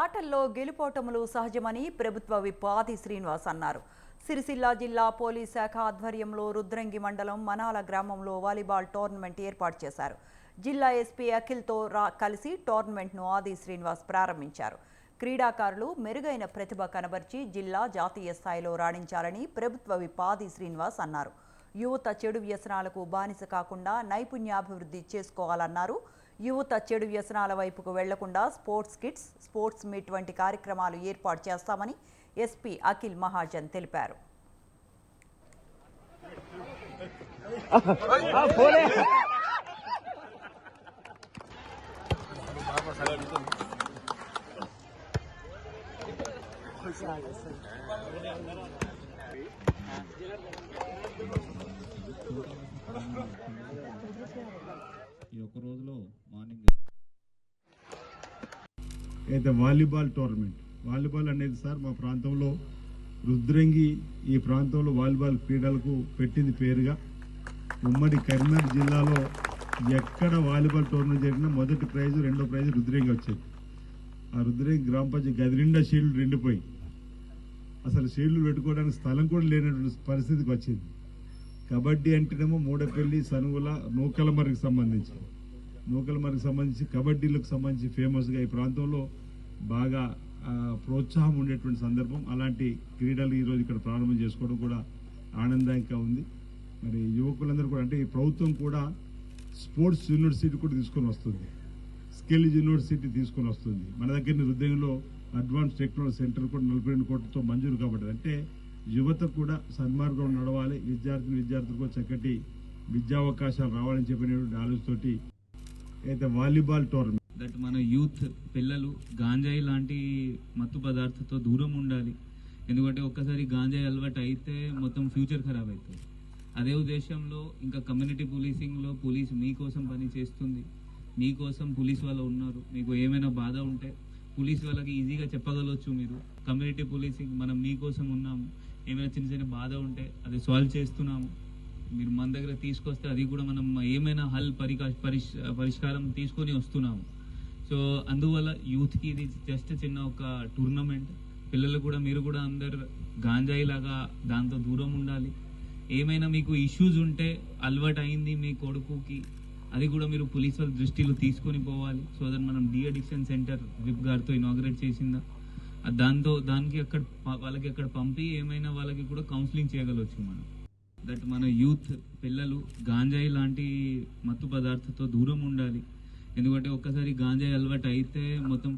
ఆటల్లో గెలుపోటములు సహజమని ప్రభుత్వ విప్ ఆది శ్రీనివాస్ అన్నారు. సిరిసిల్ల జిల్లా పోలీస్ శాఖ ఆధ్వర్యంలో రుద్రంగి మండలం మనాల గ్రామంలో వాలీబాల్ టోర్నమెంట్ ఏర్పాటు చేశారు. జిల్లా ఎస్పీ అఖిల్తో రా కలిసి టోర్నమెంట్ను ఆది శ్రీనివాస్ ప్రారంభించారు. క్రీడాకారులు మెరుగైన ప్రతిభ కనబర్చి జిల్లా జాతీయ స్థాయిలో రాణించాలని ప్రభుత్వ విప్ ఆది శ్రీనివాస్ అన్నారు. యువత చెడు వ్యసనాలకు బానిస కాకుండా నైపుణ్యాభివృద్ధి చేసుకోవాలన్నారు. యువత చెడు వ్యసనాల వైపుకు వెళ్ళకుండా స్పోర్ట్స్ కిట్స్ స్పోర్ట్స్ మీట్ వంటి కార్యక్రమాలు ఏర్పాటు చేస్తామని ఎస్పీ అఖిల్ మహాజన్ తెలిపారు. మార్నింగ్ అయితే వాలీబాల్ టోర్నమెంట్. వాలీబాల్ అనేది సార్ మా ప్రాంతంలో రుద్రంగి ఈ ప్రాంతంలో వాలీబాల్ క్రీడలకు పెట్టింది పేరుగా. ఉమ్మడి కరీంనగర్ జిల్లాలో ఎక్కడ వాలీబాల్ టోర్నమెంట్ జరిగినా మొదటి ప్రైజ్ రెండో ప్రైజ్ రుద్రంగి వచ్చేది. ఆ రుద్రంగి గ్రామ పంచాయతీ గది నిండా నిండిపోయి. అసలు షీల్డ్లు పెట్టుకోవడానికి స్థలం కూడా లేనటువంటి పరిస్థితికి వచ్చింది. కబడ్డీ అంటేనేమో మూడపల్లి సనుగుల నూకలమరికి సంబంధించి. నూకలమరికి సంబంధించి కబడ్డీలకు సంబంధించి ఫేమస్గా ఈ ప్రాంతంలో బాగా ప్రోత్సాహం ఉండేటువంటి సందర్భం. అలాంటి క్రీడలు ఈరోజు ఇక్కడ ప్రారంభం చేసుకోవడం కూడా ఆనందంగా ఉంది. మరి యువకులందరూ కూడా అంటే ఈ ప్రభుత్వం కూడా స్పోర్ట్స్ యూనివర్సిటీ కూడా తీసుకొని వస్తుంది. స్కిల్ యూనివర్సిటీ తీసుకొని వస్తుంది. మన దగ్గర హృదయంలో అడ్వాన్స్ టెక్నాలజీ సెంటర్ కూడా నలభై రెండు కోట్లతో మంజూరు కాబట్టి అంటే యువత కూడా సన్మార్గం నడవాలి. విద్యార్థులు విద్యార్థులకు చక్కటి విద్యావకాశాలు రావాలని చెప్పినటువంటి ఆలోచనతోటి అయితే వాలీబాల్ టోర్నమెంట్. దట్ మన యూత్ పిల్లలు గాంజాయి లాంటి మత్తు పదార్థంతో దూరం ఉండాలి. ఎందుకంటే ఒక్కసారి గాంజాయి అలవాటు అయితే మొత్తం ఫ్యూచర్ ఖరాబ్ అవుతుంది. అదే ఉద్దేశంలో ఇంకా కమ్యూనిటీ పోలీసింగ్లో పోలీస్ మీకోసం పని చేస్తుంది. మీకోసం పోలీస్ వాళ్ళు ఉన్నారు. మీకు ఏమైనా బాధ ఉంటే పోలీస్ వాళ్ళకి ఈజీగా చెప్పగలవచ్చు మీరు. కమ్యూనిటీ పోలీసింగ్ మనం మీకోసం ఉన్నాము. ఏమైనా చిన్న చిన్న బాధ ఉంటే అది సాల్వ్ చేస్తున్నాము. మీరు మన దగ్గర తీసుకొస్తే అది కూడా మనం ఏమైనా హల్ పరికా పరిష్ పరిష్కారం తీసుకొని వస్తున్నాము. సో అందువల్ల యూత్కి ఇది జస్ట్ చిన్న ఒక టూర్నమెంట్. పిల్లలు కూడా మీరు కూడా అందరు గాంజాయి లాగా దాంతో దూరం ఉండాలి. ఏమైనా మీకు ఇష్యూస్ ఉంటే అలవాటు అయింది మీ కొడుకుకి అది కూడా మీరు పోలీస్ వాళ్ళ దృష్టిలో తీసుకొని పోవాలి. సో దట్ మనం డి అడిక్షన్ సెంటర్ విప్ గారితో ఇనాగ్రేట్ చేసిందా. దాంతో దానికి అక్కడ వాళ్ళకి అక్కడ పంపి ఏమైనా వాళ్ళకి కూడా కౌన్సిలింగ్ చేయగలవచ్చు మనం. దట్ మన యూత్ పిల్లలు గాంజాయి లాంటి మత్తు పదార్థంతో దూరం ఉండాలి. ఎందుకంటే ఒక్కసారి గాంజాయి అలవాటు అయితే మొత్తం